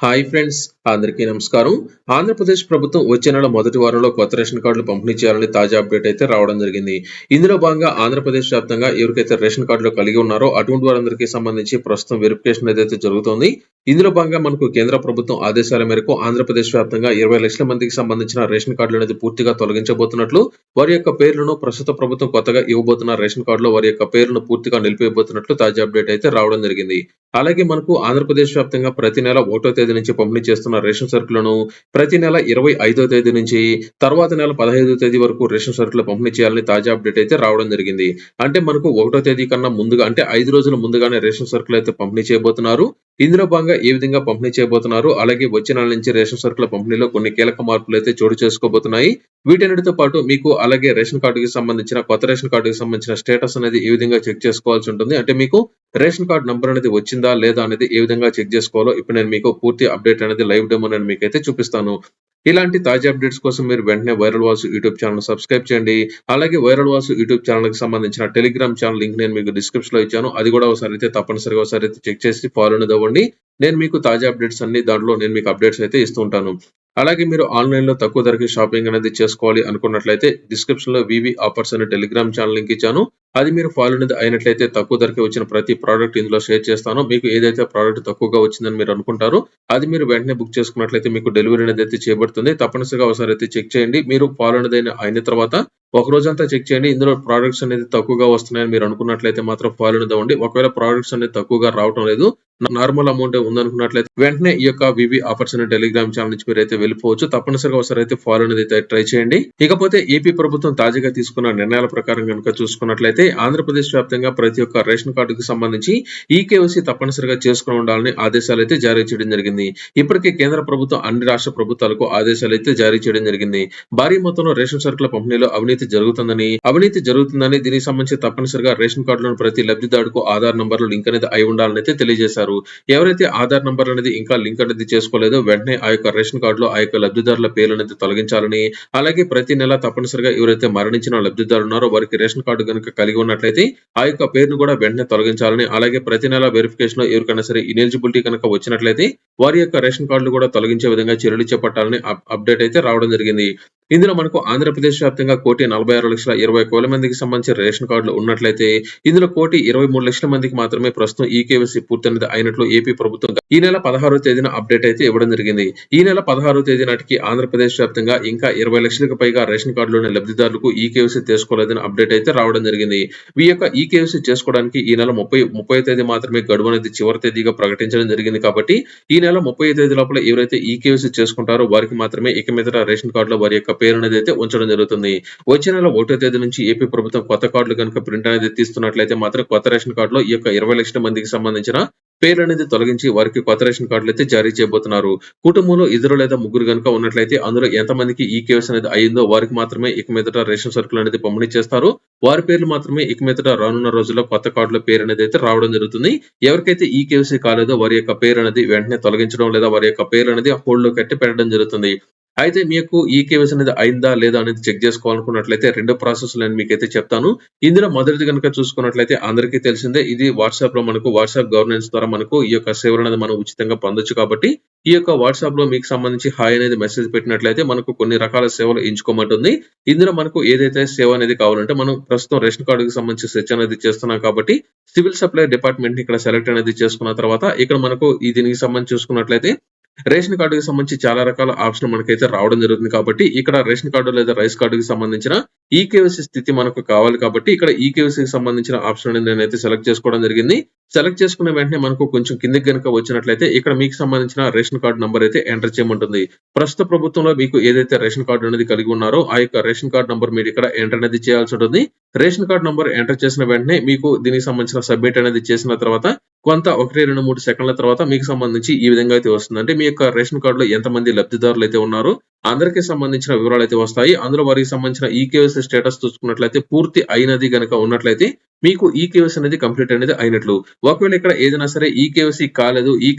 Hi friends అందరికీ నమస్కారం. ఆంధ్రప్రదేశ్ ప్రభుత్వం వచ్చే నెల మొదటి వారంలో కొత్త రేషన్ కార్డులు పంపిణీ చేయాలని తాజా అప్డేట్ అయితే రావడం జరిగింది. ఇందులో భాగంగా ఆంధ్రప్రదేశ్ వ్యాప్తంగా ఎవరికైతే రేషన్ కార్డులు కలిగి ఉన్నారో అటువంటి వారందరికీ సంబంధించి ప్రస్తుతం వెరిఫికేషన్ ఏదైతే జరుగుతోంది. ఇందులో భాగంగా మనకు కేంద్ర ప్రభుత్వం ఆదేశాల మేరకు ఆంధ్రప్రదేశ్ వ్యాప్తంగా ఇరవై లక్షల మందికి సంబంధించిన రేషన్ కార్డులు అనేది పూర్తిగా తొలగించబోతున్నట్లు వారి యొక్క పేర్లను ప్రస్తుత ప్రభుత్వం కొత్తగా ఇవ్వబోతున్న రేషన్ కార్డులో వారి యొక్క పేర్లను పూర్తిగా నిలిపివేయబోతున్నట్లు తాజా అప్డేట్ అయితే రావడం జరిగింది. అలాగే మనకు ఆంధ్రప్రదేశ్ వ్యాప్తంగా ప్రతి నెల ఒకటో తేదీ నుంచి పంపిణీ చేస్తున్న రేషన్ సరుకులను ప్రతి నెల ఇరవై ఐదో తేదీ నుంచి తర్వాత నెల పదహైదో తేదీ వరకు రేషన్ సరుకులు పంపిణీ చేయాలని తాజా అప్డేట్ అయితే రావడం జరిగింది. అంటే మనకు ఒకటో తేదీ కన్నా ముందుగా అంటే ఐదు రోజుల ముందుగానే రేషన్ సరుకులు అయితే పంపిణీ చేయబోతున్నారు. ఇందులో భాగంగా ఏ విధంగా పంపిణీ చేయబోతున్నారు? అలాగే వచ్చే నెల నుంచి రేషన్ సరుకుల పంపిణీలో కొన్ని కీలక మార్పులు అయితే చోటు చేసుకోబోతున్నాయి. వీటన్నిటితో పాటు మీకు అలాగే రేషన్ కార్డుకి సంబంధించిన కొత్త రేషన్ కార్డుకి సంబంధించిన స్టేటస్ అనేది ఏ విధంగా చెక్ చేసుకోవాల్సి ఉంటుంది? అంటే మీకు రేషన్ కార్డు నంబర్ అనేది వచ్చిందా లేదా అనేది ఏ విధంగా చెక్ చేసుకోవాలో ఇప్పుడు నేను మీకు పూర్తి అప్డేట్ అనేది లైవ్ డెమో నేను మీకు అయితే చూపిస్తాను. ఇలాంటి తాజా అప్డేట్స్ కోసం మీరు వెంటనే viral Vasu YouTube channel subscribe చేయండి. అలాగే వైరల్ వాసు యూట్యూబ్ ఛానల్కి సంబంధించిన టెలిగ్రామ్ ఛానల్ లింక్ నేను మీకు డిస్క్రిప్షన్లో ఇచ్చాను. అది కూడా ఒకసారి అయితే తప్పనిసరిగా ఒకసారి అయితే చెక్ చేసి ఫాలో అనేది నేను మీకు తాజా అప్డేట్స్ అన్ని దాంట్లో నేను మీకు అప్డేట్స్ అయితే ఇస్తుంటాను అలాగే మీరు ఆన్లైన్లో తక్కువ ధరకి షాపింగ్ అనేది చేసుకోవాలి అనుకున్నట్లయితే డిస్క్రిప్షన్లో వివి ఆఫర్స్ అనే టెలిగ్రామ్ ఛానల్ లింక్ ఇచ్చాను. అది మీరు ఫాలో అయినట్లయితే తక్కువ ధరకే వచ్చిన ప్రతి ప్రోడక్ట్ ఇందులో షేర్ చేస్తాను. మీకు ఏదైతే ప్రోడక్ట్ తక్కువగా వచ్చిందని మీరు అనుకుంటారో అది మీరు వెంటనే బుక్ చేసుకున్నట్లయితే మీకు డెలివరీ అనేది అయితే చేయబడుతుంది తప్పనిసరిగా ఒకసారి అయితే చెక్ చేయండి. మీరు ఫాలో అయిన- అయిన తర్వాత ఒక రోజంతా చెక్ చేయండి. ఇందులో ప్రోడక్ట్స్ అనేది తక్కువగా వస్తున్నాయని మీరు అనుకున్నట్లయితే మాత్రం ఫాలో ఇవ్వండి ఒకవేళ ప్రోడక్ట్స్ అనేది తక్కువగా రావటం లేదు నార్మల్ అమౌంట్ ఉందనుకున్నట్లయితే వెంటనే ఈ యొక్క వివి ఆఫర్స్ అనే టెలిగ్రామ్ ఛానల్ నుంచి మీరు అయితే వెళ్ళిపోవచ్చు. తప్పనిసరిగా ఒకసారి అయితే ఫాలో అనేది అయితే ట్రై చేయండి. ఇకపోతే ఏపీ ప్రభుత్వం తాజాగా తీసుకున్న నిర్ణయాల ప్రకారం కనుక చూసుకున్నట్లయితే ఆంధ్రప్రదేశ్ వ్యాప్తంగా ప్రతి ఒక్క రేషన్ కార్డుకు సంబంధించి ఈ కేవైసీ తప్పనిసరిగా చేసుకుని ఉండాలని ఆదేశాలు అయితే జారీ చేయడం జరిగింది. ఇప్పటికే కేంద్ర ప్రభుత్వం అన్ని రాష్ట్ర ప్రభుత్వాలకు ఆదేశాలు అయితే జారీ చేయడం జరిగింది. భారీ మొత్తంలో రేషన్ సరుకుల పంపిణీలో అవినీతి జరుగుతుందని అవినీతి జరుగుతుందని దీనికి సంబంధించి తప్పనిసరిగా రేషన్ కార్డులను ప్రతి లబ్ధిదారుకు ఆధార్ నంబర్లు లింక్ అనేది అయి ఉండాలని అయితే తెలియజేశారు. ఎవరైతే ఆధార్ నంబర్ అనేది ఇంకా లింక్ అనేది చేసుకోలేదో వెంటనే ఆ యొక్క రేషన్ కార్డులో ఆ యొక్క లబ్ధిదారుల పేర్లు అనేది తొలగించాలని అలాగే ప్రతి నెల తప్పనిసరిగా ఎవరైతే మరణించిన లబ్ధిదారులు ఉన్నారో వారికి రేషన్ కార్డు కనుక కలిగి ఉన్నట్లయితే ఆ యొక్క పేరును కూడా వెంటనే తొలగించాలని అలాగే ప్రతి నెల వెరిఫికేషన్లో ఎవరికైనా సరే ఇనెలిజిబిలిటీ కనుక వచ్చినట్లయితే వారి యొక్క రేషన్ కార్డులు కూడా తొలగించే విధంగా చర్యలు చేపట్టాలని అప్డేట్ అయితే రావడం జరిగింది. ఇందులో మనకు ఆంధ్రప్రదేశ్ వ్యాప్తంగా కోటి నలభై ఆరు లక్షల ఇరవై ఒక వేల మందికి సంబంధించిన రేషన్ కార్డులు ఉన్నట్లయితే ఇందులో కోటి ఇరవై మూడు లక్షల మందికి మాత్రమే ప్రస్తుతం ఈ కేవైసీ పూర్తయినది అయినట్లు ఏపీ ప్రభుత్వం ఈ నెల పదహారో తేదీన అప్డేట్ అయితే ఇవ్వడం జరిగింది. ఈ నెల పదహారో తేదీ నాటికి ఆంధ్రప్రదేశ్ వ్యాప్తంగా ఇంకా ఇరవై లక్షలకు పైగా రేషన్ కార్డులోని లబ్ధిదారులకు ఈ కేవైసీ చేసుకోలేదని అప్డేట్ అయితే రావడం జరిగింది. ఈ యొక్క ఈ కేవైసీ చేసుకోవడానికి ఈ నెల ముప్పై ముప్పై తేదీ మాత్రమే గడువు అనేది చివరి తేదీగా ప్రకటించడం జరిగింది కాబట్టి ఈ నెల ముప్పై తేదీ లోపల ఎవరైతే ఈ కేవైసీ చేసుకుంటారో వారికి మాత్రమే ఇక మీదట రేషన్ కార్డులో వారి యొక్క పేరు అనేది అయితే ఉంచడం జరుగుతుంది. వచ్చే నెల ఒకటో తేదీ నుంచి ఏపీ ప్రభుత్వం కొత్త కార్డులు కనుక ప్రింట్ అనేది తీస్తున్నట్లయితే మాత్రం కొత్త రేషన్ కార్డులో ఈ యొక్క ఇరవై లక్షల మందికి సంబంధించిన పేర్లు అనేది తొలగించి వారికి కొత్త రేషన్ కార్డులు అయితే జారీ చేయబోతున్నారు. కుటుంబంలో ఇద్దరు లేదా ముగ్గురు కనుక ఉన్నట్లయితే అందులో ఎంత మందికి ఈ కేవైసీ అనేది అయిందో వారికి మాత్రమే ఇక మీదట రేషన్ సరుకులు అనేది పంపిణీ చేస్తారు. వారి పేర్లు మాత్రమే ఇక మీదట రానున్న రోజుల్లో కొత్త కార్డుల పేరు అనేది అయితే రావడం జరుగుతుంది. ఎవరికైతే ఈ కేవైసీ కాలేదో వారి యొక్క పేరు అనేది వెంటనే తొలగించడం లేదా వారి యొక్క పేరు అనేది హోల్డ్లో కట్టి పెట్టడం జరుగుతుంది. అయితే మీకు ఈ కేవైసీ అనేది అయిందా లేదా అనేది చెక్ చేసుకోవాలనుకున్నట్లయితే రెండు ప్రాసెస్ నేను మీకైతే చెప్తాను. ఇందులో మొదటిది కనుక చూసుకున్నట్లయితే అందరికీ తెలిసిందే ఇది వాట్సాప్లో మనకు వాట్సాప్ గవర్నెన్స్ ద్వారా మనకు ఈ యొక్క సేవలు అనేది మనం ఉచితంగా పొందొచ్చు కాబట్టి ఈ యొక్క వాట్సాప్లో మీకు సంబంధించి హాయ్ అనేది మెసేజ్ పెట్టినట్లయితే మనకు కొన్ని రకాల సేవలు ఎంచుకోమంటుంది. ఇందులో మనకు ఏదైతే సేవ అనేది కావాలంటే మనం ప్రస్తుతం రేషన్ కార్డుకి సంబంధించి సెర్చ్ అనేది చేస్తున్నాం కాబట్టి సివిల్ సప్లై డిపార్ట్మెంట్ ఇక్కడ సెలెక్ట్ అనేది చేసుకున్న తర్వాత ఇక్కడ మనకు ఈ దీనికి సంబంధించి చూసుకున్నట్లయితే రేషన్ కార్డుకి సంబంధించి చాలా రకాల ఆప్షన్ మనకైతే రావడం జరుగుతుంది కాబట్టి ఇక్కడ రేషన్ కార్డు లేదా రైస్ కార్డుకి సంబంధించిన ఈ స్థితి మనకు కావాలి కాబట్టి ఇక్కడ ఈ సంబంధించిన ఆప్షన్ అనేది నేనైతే సెలెక్ట్ చేసుకోవడం జరిగింది. సెలెక్ట్ చేసుకున్న వెంటనే మనకు కొంచెం కిందకి కనుక వచ్చినట్లయితే ఇక్కడ మీకు సంబంధించిన రేషన్ కార్డు నంబర్ అయితే ఎంటర్ చేయమంటుంది. ప్రస్తుత ప్రభుత్వంలో మీకు ఏదైతే రేషన్ కార్డు అనేది కలిగి ఉన్నారో ఆ యొక్క రేషన్ కార్డు నంబర్ మీరు ఇక్కడ ఎంటర్ అనేది చేయాల్సి ఉంటుంది. రేషన్ కార్డు నంబర్ ఎంటర్ చేసిన వెంటనే మీకు దీనికి సంబంధించిన సబ్మిట్ అనేది చేసిన తర్వాత కొంత ఒకటి రెండు మూడు సెకండ్ల తర్వాత మీకు సంబంధించి ఈ విధంగా అయితే వస్తుంది. అంటే మీ యొక్క రేషన్ కార్డులో ఎంతమంది లబ్ధిదారులు అయితే ఉన్నారో అందరికీ సంబంధించిన వివరాలు అయితే వస్తాయి. అందులో వారికి సంబంధించిన ఈ కేవైసీ స్టేటస్ చూసుకున్నట్లయితే పూర్తి అయినది కనుక ఉన్నట్లయితే మీకు ఈ కేవైసీ అనేది కంప్లీట్ అనేది అయినట్లు. ఒకవేళ ఇక్కడ ఏదైనా సరే ఈ కాలేదు ఈ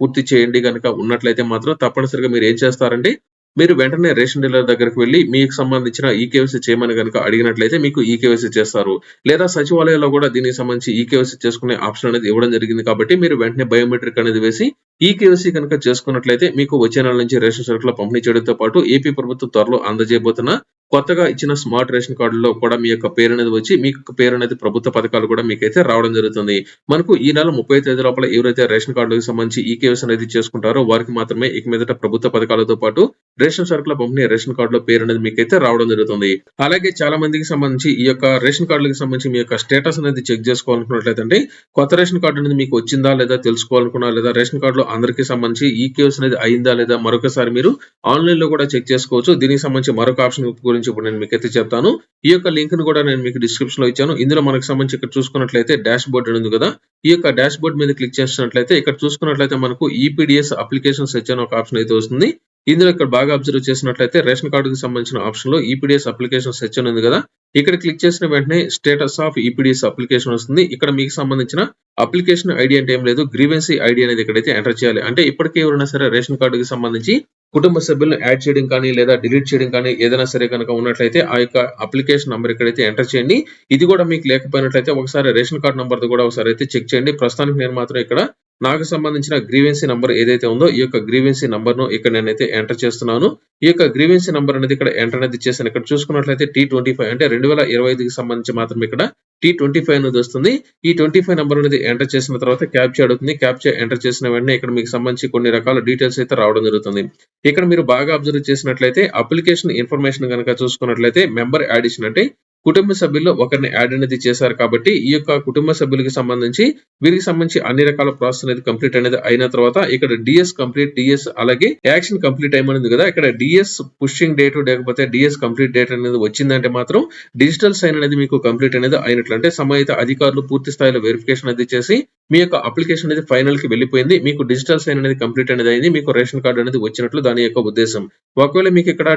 పూర్తి చేయండి కనుక ఉన్నట్లయితే మాత్రం తప్పనిసరిగా మీరు ఏం చేస్తారంటే మీరు వెంటనే రేషన్ డీలర్ దగ్గరికి వెళ్ళి మీకు సంబంధించిన ఈకేవైసీ చేయమని కనుక అడిగినట్లయితే మీకు ఈకేవైసీ చేస్తారు. లేదా సచివాలయంలో కూడా దీనికి సంబంధించి ఈకేవైసీ చేసుకునే ఆప్షన్ అనేది ఇవ్వడం జరిగింది కాబట్టి మీరు వెంటనే బయోమెట్రిక్ అనేది వేసి ఈకేవైసీ కనుక చేసుకున్నట్లయితే మీకు వచ్చే నెల నుంచి రేషన్ సరుకుల పంపిణీ చేయడంతో పాటు ఏపీ ప్రభుత్వం త్వరలో అందజేయబోతున్న కొత్తగా ఇచ్చిన స్మార్ట్ రేషన్ కార్డులో కూడా మీ యొక్క పేరు అనేది వచ్చి మీ యొక్క పేరు అనేది ప్రభుత్వ పథకాలు కూడా మీకైతే రావడం జరుగుతుంది. మనకు ఈ నెల 30 తేదీ లోపల ఎవరైతే రేషన్ కార్డులకు సంబంధించి ఈకేఎస్ అనేది చేసుకుంటారో వారికి మాత్రమే ఇక మీదట ప్రభుత్వ పథకాలతో పాటు రేషన్ సరుకుల పంపిణీ రేషన్ కార్డులో పేరు అనేది మీకైతే రావడం జరుగుతుంది. అలాగే చాలా మందికి సంబంధించి ఈ యొక్క రేషన్ కార్డులకు సంబంధించి మీ యొక్క స్టేటస్ అనేది చెక్ చేసుకోవాలనుకున్నట్లయితే కొత్త రేషన్ కార్డు అనేది మీకు వచ్చిందా లేదా తెలుసుకోవాలనుకున్నా లేదా రేషన్ కార్డులో అందరికీ సంబంధించి ఈకేఎస్ అనేది అయిందా లేదా మరొకసారి మీరు ఆన్లైన్లో కూడా చెక్ చేసుకోవచ్చు. దీనికి సంబంధించి మరొక ఆప్షన్ గురించి ఇప్పుడు నేను అయితే చెప్తాను. ఈ యొక్క లింక్ను కూడా నేను మీకు డిస్క్రిప్షన్లో ఇచ్చాను. ఇందులో మనకు సంబంధించి ఇక్కడ చూసుకున్నట్లయితే డాష్ బోర్డ్ ఉంది కదా ఈ యొక్క డాష్ బోర్డ్ మీద క్లిక్ చేసినట్లయితే ఇక్కడ చూసుకున్నట్లయితే మనకు ఈపీడిఎస్ అప్లికేషన్ సెర్చ్ అని ఒక ఆప్షన్ అయితే వస్తుంది. ఇందులో ఇక్కడ బాగా అబ్జర్వ్ చేసినట్లయితే రేషన్ కార్డుకి సంబంధించిన ఆప్షన్లో ఈపీడిఎస్ అప్లికేషన్ సెక్షన్ ఉంది కదా ఇక్కడ క్లిక్ చేసిన వెంటనే స్టేటస్ ఆఫ్ ఈపీడిఎస్ అప్లికేషన్ వస్తుంది. ఇక్కడ మీకు సంబంధించిన అప్లికేషన్ ఐడి అంటే ఏం లేదు గ్రీవెన్సీ ఐడి అనేది ఇక్కడైతే ఎంటర్ చేయాలి. అంటే ఇప్పటికే ఎవరైనా సరే రేషన్ కార్డుకి సంబంధించి కుటుంబ సభ్యులను యాడ్ చేయడం కానీ లేదా డిలీట్ చేయడం కానీ ఏదైనా సరే కనుక ఉన్నట్లయితే ఆ యొక్క అప్లికేషన్ నంబర్ ఇక్కడైతే ఎంటర్ చేయండి. ఇది కూడా మీకు లేకపోయినట్లయితే ఒకసారి రేషన్ కార్డ్ నెంబర్ కూడా ఒకసారి అయితే చెక్ చేయండి. ప్రస్తుతానికి నేను మాత్రం ఇక్కడ నాకు సంబంధించిన గ్రీవెన్సీ నంబర్ ఏదైతే ఉందో ఈ యొక్క గ్రీవెన్సీ నంబర్ను ఇక్కడ నేనైతే ఎంటర్ చేస్తున్నాను. ఈ యొక్క గ్రీవెన్సీ నంబర్ అనేది ఇక్కడ ఎంటర్ అనేది చేశాను. ఇక్కడ చూసుకున్నట్లయితే టీ ట్వంటీ ఫైవ్ అంటే రెండు వేల ఇరవై ఐదుకి సంబంధించి మాత్రం ఇక్కడ టీ ట్వంటీ ఫైవ్ అనేది వస్తుంది. ఈ ట్వంటీ ఫైవ్ నెంబర్ అనేది ఎంటర్ చేసిన తర్వాత క్యాప్చర్ అడుగుతుంది. క్యాప్చర్ ఎంటర్ చేసిన వెంటనే ఇక్కడ మీకు సంబంధించి కొన్ని రకాల డీటెయిల్స్ అయితే రావడం జరుగుతుంది. ఇక్కడ మీరు బాగా అబ్జర్వ్ చేసినట్లయితే అప్లికేషన్ ఇన్ఫర్మేషన్ కనుక చూసుకున్నట్లయితే మెంబర్ యాడిషన్ అంటే కుటుంబ సభ్యుల్లో ఒకరిని యాడ్ అనేది చేశారు కాబట్టి ఈ యొక్క కుటుంబ సభ్యులకి సంబంధించి వీరికి సంబంధించి అన్ని రకాల ప్రాసెస్ అనేది కంప్లీట్ అనేది అయిన తర్వాత ఇక్కడ డిఎస్ కంప్లీట్ డిఎస్ అలాగే యాక్షన్ కంప్లీట్ అయ్యింది కదా ఇక్కడ డిఎస్ పుషింగ్ డేట్ లేకపోతే డిఎస్ కంప్లీట్ డేట్ అనేది వచ్చిందంటే మాత్రం డిజిటల్ సైన్ అనేది మీకు కంప్లీట్ అనేది అయినట్లు అంటే సంబంధిత అధికారులు పూర్తి స్థాయిలో వెరిఫికేషన్ అనేది చేసి మీ యొక్క అప్లికేషన్ అనేది ఫైనల్కి వెళ్ళిపోయింది. మీకు డిజిటల్ సైన్ అనేది కంప్లీట్ అనేది అయింది. మీకు రేషన్ కార్డు అనేది వచ్చినట్లు దాని యొక్క ఉద్దేశం. ఒకవేళ మీకు ఇక్కడ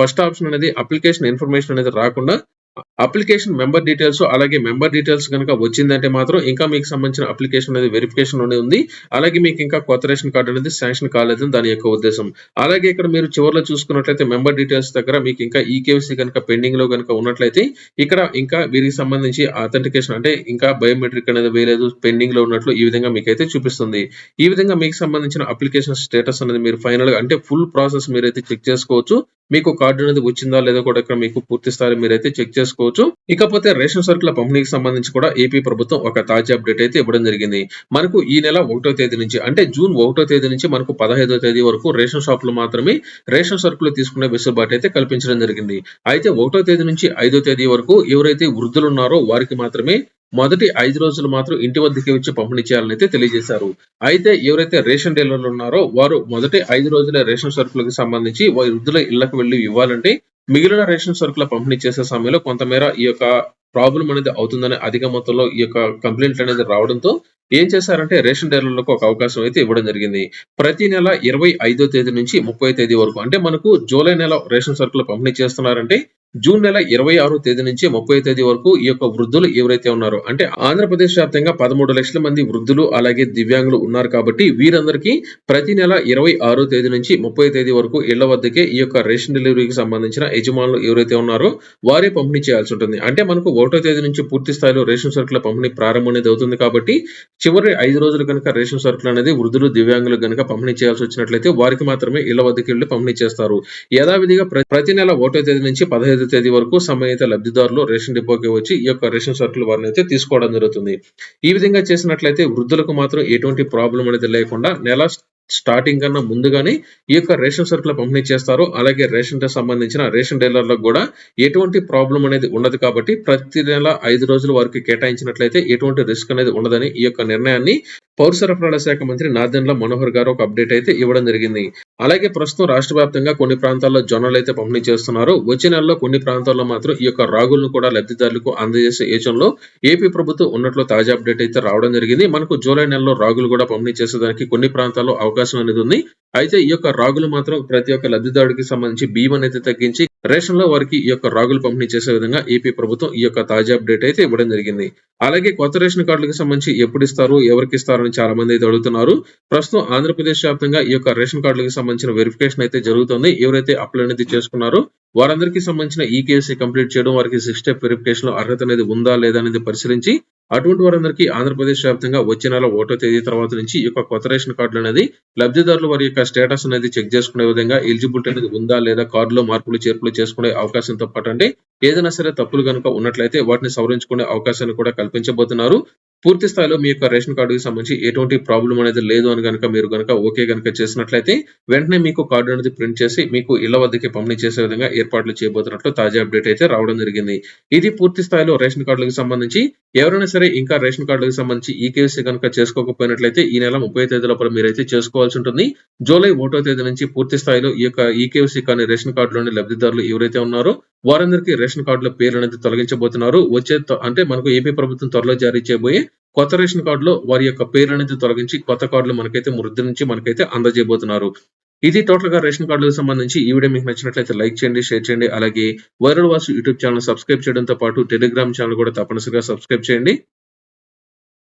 ఫస్ట్ ఆప్షన్ అనేది అప్లికేషన్ ఇన్ఫర్మేషన్ అనేది రాకుండా అప్లికేషన్ మెంబర్ డీటెయిల్స్ అలాగే మెంబర్ డీటెయిల్స్ కనుక వచ్చిందంటే మాత్రం ఇంకా మీకు సంబంధించిన అప్లికేషన్ అనేది వెరిఫికేషన్ అనేది ఉంది. అలాగే మీకు ఇంకా కొత్త రేషన్ కార్డు అనేది శాంక్షన్ కాలేదని దాని యొక్క ఉద్దేశం. అలాగే ఇక్కడ మీరు చివర్లో చూసుకున్నట్లయితే మెంబర్ డీటెయిల్స్ దగ్గర మీకు ఇంకా ఈకేవీసీ కనుక పెండింగ్లో కనుక ఉన్నట్లయితే ఇక్కడ ఇంకా వీరికి సంబంధించి అథెంటికేషన్ అంటే ఇంకా బయోమెట్రిక్ అనేది వేయలేదు పెండింగ్లో ఉన్నట్లు ఈ విధంగా మీకైతే చూపిస్తుంది. ఈ విధంగా మీకు సంబంధించిన అప్లికేషన్ స్టేటస్ అనేది మీరు ఫైనల్గా అంటే ఫుల్ ప్రాసెస్ మీరైతే చెక్ చేసుకోవచ్చు. మీకు కార్డు అనేది వచ్చిందా లేదా కూడా ఇక్కడ మీకు పూర్తి మీరు మీరైతే చెక్ చేసుకోవచ్చు. ఇకపోతే రేషన్ సరుకుల పంపిణీకి సంబంధించి కూడా ఏపీ ప్రభుత్వం ఒక తాజా అప్డేట్ అయితే ఇవ్వడం జరిగింది. మనకు ఈ నెల ఒకటో తేదీ నుంచి అంటే జూన్ ఒకటో తేదీ నుంచి మనకు పదహైదో తేదీ వరకు రేషన్ షాపులు మాత్రమే రేషన్ సరుకులు తీసుకునే వెసులుబాటు అయితే కల్పించడం జరిగింది. అయితే ఒకటో తేదీ నుంచి ఐదో తేదీ వరకు ఎవరైతే వృద్ధులు ఉన్నారో వారికి మాత్రమే మొదటి ఐదు రోజులు మాత్రం ఇంటి వద్దకే వచ్చి పంపిణీ చేయాలని అయితే తెలియజేశారు. అయితే ఎవరైతే రేషన్ డీలర్లు ఉన్నారో వారు మొదటి ఐదు రోజుల రేషన్ సరుకులకు సంబంధించి వారి వృద్ధుల ఇళ్ళకు వెళ్ళి ఇవ్వాలంటే మిగిలిన రేషన్ సరుకుల పంపిణీ చేసే సమయంలో కొంతమేర ఈ యొక్క ప్రాబ్లం అనేది అవుతుందని అధిక మొత్తంలో ఈ యొక్క కంప్లైంట్లు అనేది రావడంతో ఏం చేశారంటే రేషన్ డీలర్లకు ఒక అవకాశం అయితే ఇవ్వడం జరిగింది. ప్రతి నెల ఇరవై ఐదో తేదీ నుంచి ముప్పై తేదీ వరకు అంటే మనకు జూలై నెల రేషన్ సరుకులు పంపిణీ చేస్తున్నారంటే జూన్ నెల ఇరవై ఆరో తేదీ నుంచి ముప్పై తేదీ వరకు ఈ యొక్క వృద్ధులు ఎవరైతే ఉన్నారో అంటే ఆంధ్రప్రదేశ్ వ్యాప్తంగా పదమూడు లక్షల మంది వృద్ధులు అలాగే దివ్యాంగులు ఉన్నారు కాబట్టి వీరందరికీ ప్రతి నెల ఇరవై ఆరో తేదీ నుంచి ముప్పై తేదీ వరకు ఇళ్ళ వద్దకే ఈ యొక్క రేషన్ డెలివరీకి సంబంధించిన యజమానులు ఎవరైతే ఉన్నారో వారే పంపిణీ చేయాల్సి ఉంటుంది. అంటే మనకు ఒకటో తేదీ నుంచి పూర్తి స్థాయిలో రేషన్ సరుకుల పంపిణీ ప్రారంభం అనేది అవుతుంది కాబట్టి చివరి ఐదు రోజులు కనుక రేషన్ సరుకులు అనేది వృద్ధులు దివ్యాంగులు కనుక పంపిణీ చేయాల్సి వచ్చినట్లయితే వారికి మాత్రమే ఇళ్ళ వద్దకి వెళ్ళి పంపిణీ చేస్తారు. యథావిధిగా ప్రతి నెల ఒకటో తేదీ నుంచి పదహైదు తేదీ వరకు సంబంధిత లబ్ధిదారులు రేషన్ డిపోకి వచ్చి ఈ యొక్క రేషన్ సరుకులు వారిని అయితే తీసుకోవడం జరుగుతుంది. ఈ విధంగా చేసినట్లయితే వృద్ధులకు మాత్రం ఎటువంటి ప్రాబ్లం అనేది లేకుండా నెల స్టార్టింగ్ కన్నా ముందుగానే ఈ యొక్క రేషన్ సరుకుల పంపిణీ చేస్తారు. అలాగే రేషన్కి సంబంధించిన రేషన్ డీలర్లకు కూడా ఎటువంటి ప్రాబ్లం అనేది ఉండదు కాబట్టి ప్రతి నెల ఐదు రోజులు వారికి కేటాయించినట్లయితే ఎటువంటి రిస్క్ అనేది ఉండదని ఈ యొక్క నిర్ణయాన్ని పౌర సరఫరాల శాఖ మంత్రి నాదెండ్ల మనోహర్ గారు ఒక అప్డేట్ అయితే ఇవ్వడం జరిగింది. అలాగే ప్రస్తుతం రాష్ట్ర వ్యాప్తంగా కొన్ని ప్రాంతాల్లో జొన్నలు అయితే పంపిణీ చేస్తున్నారు. వచ్చే నెలలో కొన్ని ప్రాంతాల్లో మాత్రం ఈ యొక్క రాగులను కూడా లబ్ధిదారులకు అందజేసే యోచనలో ఏపీ ప్రభుత్వం ఉన్నట్లు తాజా అప్డేట్ అయితే రావడం జరిగింది. మనకు జూలై నెలలో రాగులు కూడా పంపిణీ చేసేదానికి కొన్ని ప్రాంతాల్లో అవకాశం అనేది ఉంది. అయితే ఈ యొక్క రాగులు మాత్రం ప్రతి ఒక్క లబ్ధిదారుడికి సంబంధించి బియ్యం అనేది తగ్గించి రేషన్లో వారికి ఈ యొక్క రాగులు పంపిణీ చేసే విధంగా ఏపీ ప్రభుత్వం ఈ యొక్క తాజా అప్డేట్ అయితే ఇవ్వడం జరిగింది. అలాగే కొత్త రేషన్ కార్డులకు సంబంధించి ఎప్పుడు ఇస్తారు ఎవరికి ఇస్తారు అని చాలా మంది అయితే అడుగుతున్నారు. ప్రస్తుతం ఆంధ్రప్రదేశ్ వ్యాప్తంగా ఈ యొక్క రేషన్ కార్డులకు సంబంధించిన వెరిఫికేషన్ అయితే జరుగుతుంది. ఎవరైతే అప్లై అనేది చేసుకున్నారో వారందరికీ సంబంధించిన ఈ కంప్లీట్ చేయడం వారికి సిక్స్ స్టెప్ వెరిఫికేషన్లో అర్హత అనేది ఉందా లేదా అనేది పరిశీలించి అటువంటి వారందరికీ ఆంధ్రప్రదేశ్ వ్యాప్తంగా వచ్చే నెల ఒకటో తేదీ తర్వాత నుంచి ఈ యొక్క కొత్త రేషన్ కార్డులు అనేది లబ్ధిదారులు వారి యొక్క స్టేటస్ అనేది చెక్ చేసుకునే విధంగా ఎలిజిబిలిటీ అనేది ఉందా లేదా కార్డులో మార్పులు చేర్పులు చేసుకునే అవకాశంతో పాటు అంటే ఏదైనా సరే తప్పులు కనుక ఉన్నట్లయితే వాటిని సవరించుకునే అవకాశాన్ని కూడా కల్పించబోతున్నారు. పూర్తి స్థాయిలో మీ యొక్క రేషన్ కార్డుకి సంబంధించి ఎటువంటి ప్రాబ్లం అనేది లేదు అని కనుక మీరు కనుక ఓకే కనుక చేసినట్లయితే వెంటనే మీకు కార్డు అనేది ప్రింట్ చేసి మీకు ఇళ్ళ వద్దకి పంపిణీ చేసే విధంగా ఏర్పాట్లు చేయబోతున్నట్లు తాజా అప్డేట్ అయితే రావడం జరిగింది. ఇది పూర్తి స్థాయిలో రేషన్ కార్డులకు సంబంధించి ఎవరైనా సరే ఇంకా రేషన్ కార్డులకు సంబంధించి ఈ కేసీ కనుక చేసుకోకపోయినట్లయితే ఈ నెల ముప్పై తేదీ లోపల మీరైతే చేసుకోవాల్సి ఉంటుంది. జూలై ఒకటో తేదీ నుంచి పూర్తి స్థాయిలో ఈ యొక్క ఈకేసీ కానీ రేషన్ కార్డులోని లబ్ధిదారులు ఎవరైతే ఉన్నారో వారందరికీ రేషన్ కార్డుల పేర్లు అనేది తొలగించబోతున్నారు. వచ్చే అంటే మనకు ఏపీ ప్రభుత్వం త్వరలో జారీ చేయబోయే కొత్త రేషన్ కార్డులో వారి యొక్క పేర్లు అనేది తొలగించి కొత్త కార్డులు మనకైతే ముద్రించి మనకైతే అందజేయబోతున్నారు. ఇది టోటల్గా రేషన్ కార్డులకు సంబంధించి ఈ వీడియో మీకు నచ్చినట్లయితే లైక్ చేయండి షేర్ చేయండి అలాగే viral Vasu YouTube channel subscribe చేయడంతో పాటు టెలిగ్రామ్ ఛానల్ కూడా తప్పనిసరిగా సబ్స్క్రైబ్ చేయండి.